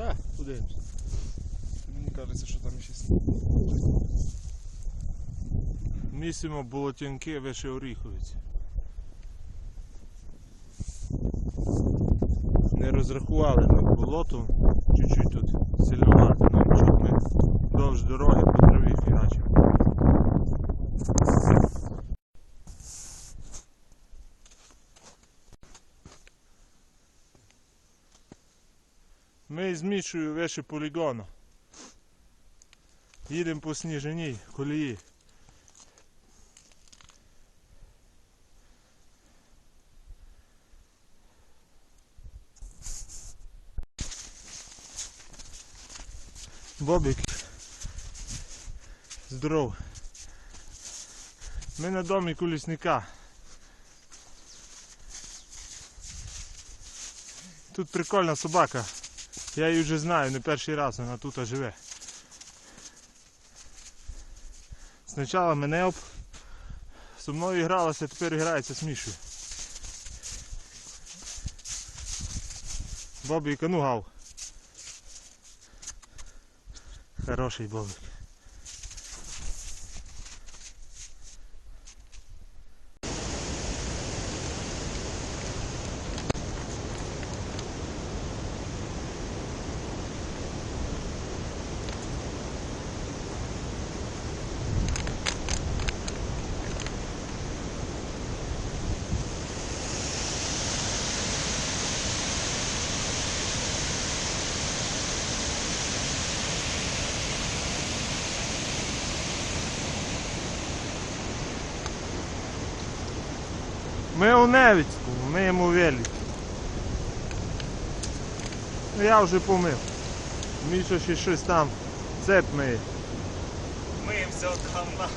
Да, подивимось. Мені кажеться, що там ще Місимо болотянки вище Оріховиці. Не розрахували ми болото, чуть-чуть тут сильновато, нам чуть ми Ми з Мішою вище полігону. Їдемо по сніженій колії. Бобік. Здоров. Ми на домі лісника. Тут прикольна собака. Я її вже знаю, не перший раз вона тут живе. Спочатку мене об... зі мною гралася, тепер грається з Мішою. Бобік, а ну гав. Хороший бобик. Ми у Невіцьку, ми йому велі. Ну я вже помив. Міша ще щось там цеп миє. Миємося от гамна.